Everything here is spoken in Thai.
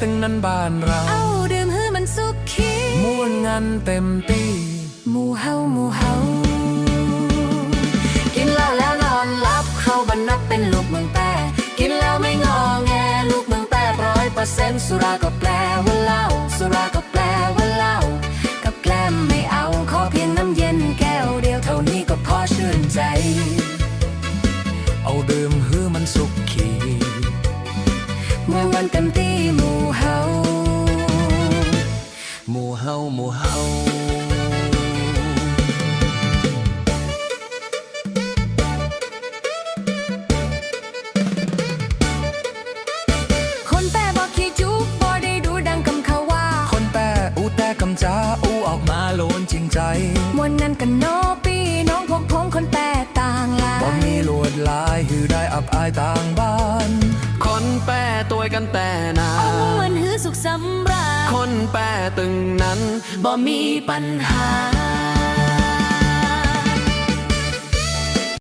กันบ้านเรา เอาดื่มให้มันสุขีม่วนงันเต็มตีหมู่เฮาหมู่เฮากินเหล้าแล้วนอนหลับเข้าบรรนับเป็นลูกเมืองแปรกินแล้วไม่งอแงลูกเมืองแปรร้อยเปอร์เซ็นต์สุราก็แปลว่าเหล้าสุราก็แปลว่าเหล้ากับแกล้มไม่เอาขอเพียงน้ำเย็นแก้วเดียวเท่านี้ก็พอชื่นใจ เอาดื่มฮือมันสุขขี เมื่อวันเต็มที่หมู่เฮาหมู่เฮาหมู่เฮาคนแปรบอกขี้จุกบ่ได้ดูดังคำเขาว่า คนแปรอูแต่กำจาอูออกมาโลนจริงใจมวนนั้นกันโนปีน้องพวกผมคนแปรต่างหลาบ่ยมีลวดลายหือได้อับอายต่างบ้านคนแปร ตัวกันแต่นาเอามันหือสุขสำราญคนแปรตึงนั้นบ่มีปัญหา